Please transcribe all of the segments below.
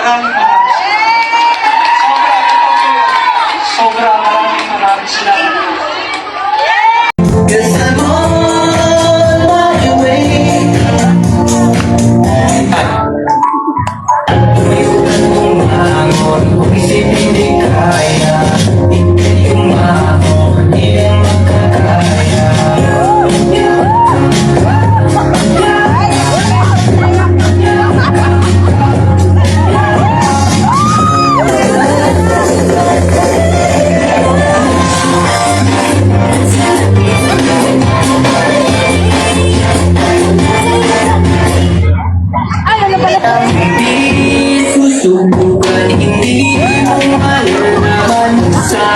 Maraming maraming Sobra. Sobra, maraming maraming salamat.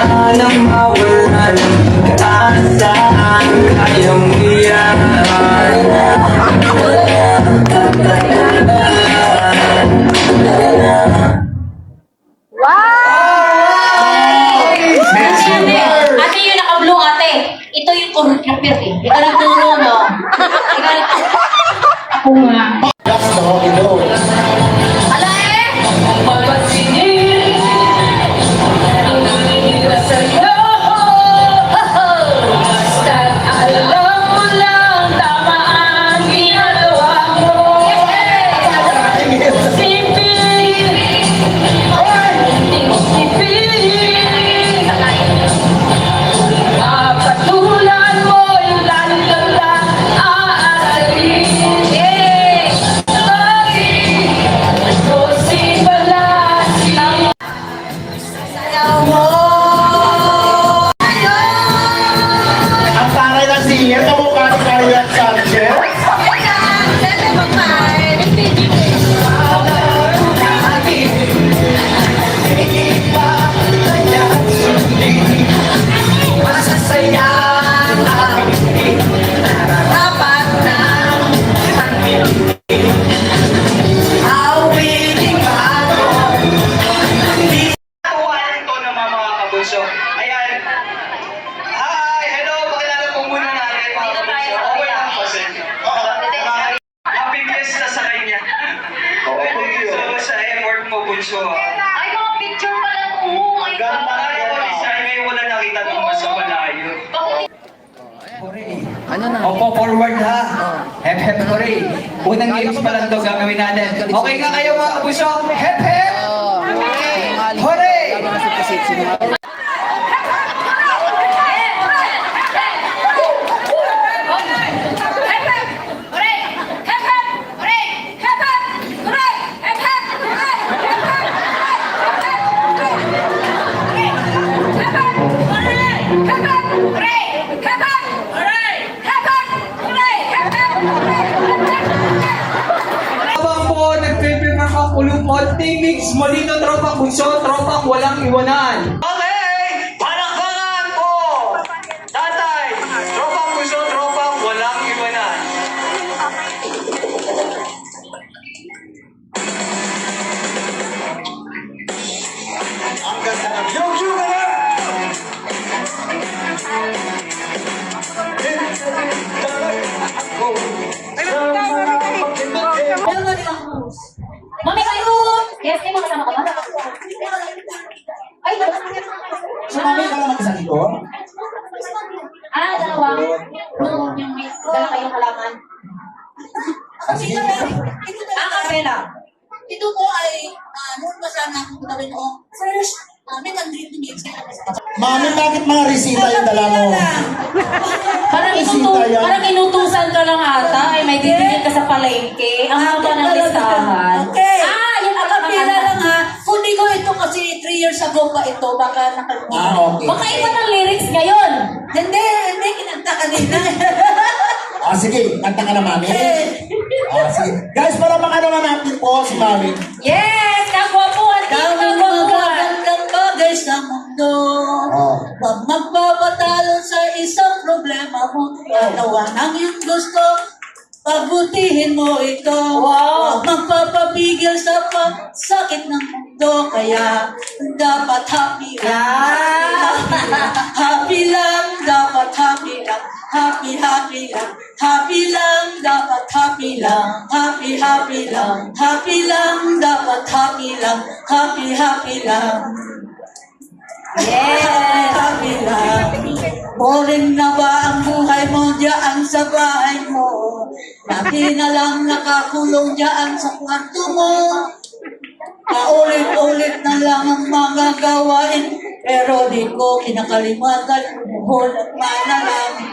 Sanang mawalan Kaasaan Kayang sa effort mo, bunso. Ay, mga picture pa lang mo. Ay, Ganda ka po ni Sai. Ngayon wala nakita ng mas sa malayo. Ano na? Opo, forward ha. Hep hep hooray. Unang games pa lang to gagawin natin. Okay ka kayo mga kabunso? Hep hep! Hooray! Habang Yes, kayo makasama ka ba? Ay, Sumami ka naman sa dito? Ah, dalawa. Yung, yung may dala kayong halaman. Sige. Ah, kapela. Ito po ay uh, noon pa sana akong gawin ko. First, ang drinking games kaya Mami, bakit mga resita yung dala mo? Parang, inutu yan. parang inutusan ka lang ata. Ay, may titigil ka sa palengke. Ang haba ng listahan. Okay. Ah, yun Ang pala kapila lang ha. Kundi ko ito kasi 3 years ago pa ito. Baka nakalimutan. Ah, okay. Baka iba ng lyrics ngayon. Hindi, hindi. Kinanta kanina. Ah, sige, kanta ka na, Mami. Ah, sige. Guys, para makalaman natin po si Mami. Yes! Kagwapuan! Kagwapuan! magagandang bagay sa mundo. Oh. Huwag magpapatalo sa isang problema mo. Ganawa ng iyong gusto. Pagbutihin mo ito. Wow. Magpapapigil sa pagsakit ng mundo. Kaya dapat happy lang. Yeah. Happy, lang. happy lang. Dapat happy lang. Happy, happy lang. Happy lang. Dapat happy lang. Happy, happy lang. Happy lang. Dapat happy lang. Happy, happy lang. Yes. Happy, happy lang. Boring na ba ang buhay mo diyan sa bahay mo? Lagi na lang nakakulong diyan sa kwarto mo. Paulit-ulit na lang ang mga gawain Pero di ko kinakalimutan Buhol at manalangin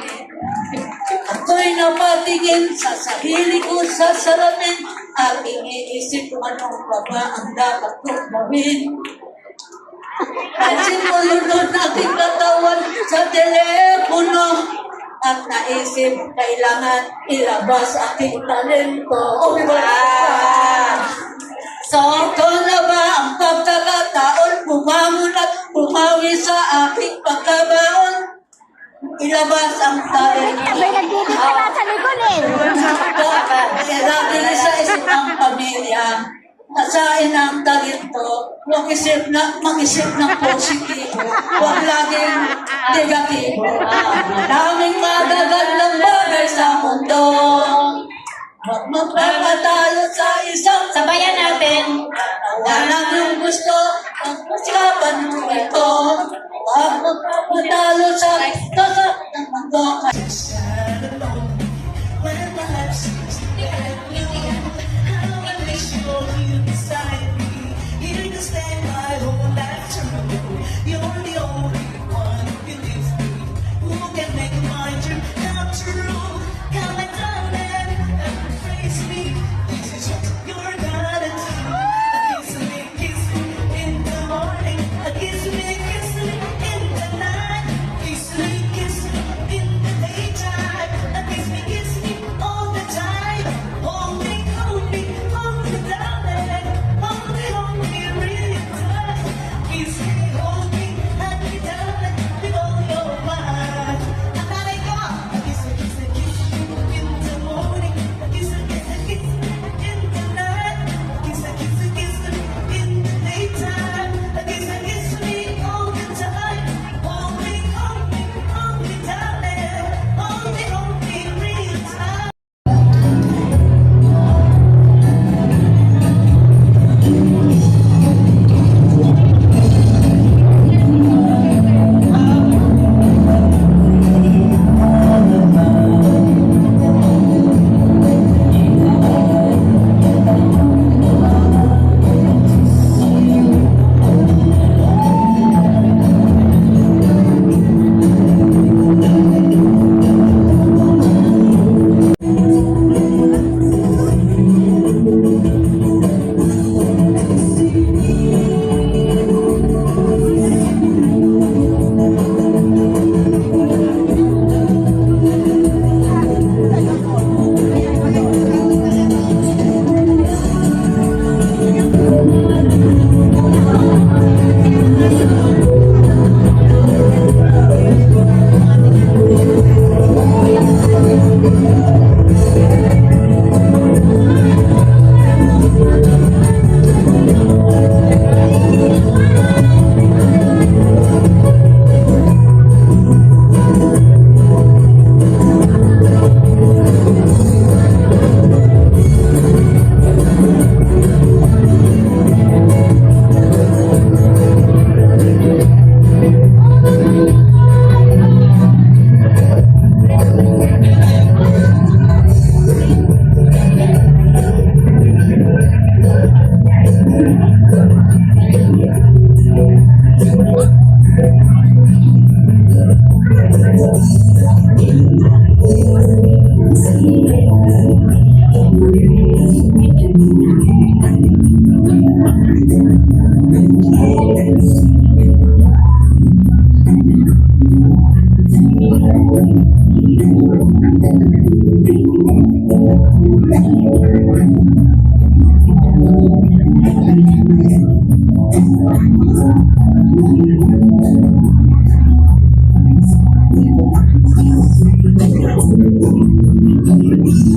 Ako'y napatingin sa sarili ko sa salamin At iniisip anong pa ba ang dapat kong gawin Pansin ko lunod aking katawan sa telepono at naisip kailangan ilabas aking talento. Oh, wow! So, ito na ba ang pagkakataon bumangon at bumawi sa aking pagkabaon? Ilabas ang talento. May nandito ka na sa likod eh. Kaya lagi sa isip ang pamilya. Nasain ang talento, mag-isip na, mag-isip ng positibo, huwag laging negatibo. Maraming magagandang bagay sa mundo. Huwag magpapatalo sa isang Sabayan natin. Tawanan yung gusto, ang pasikapan mo ito. Huwag magpapatalo sa ito sa mundo. Thank you.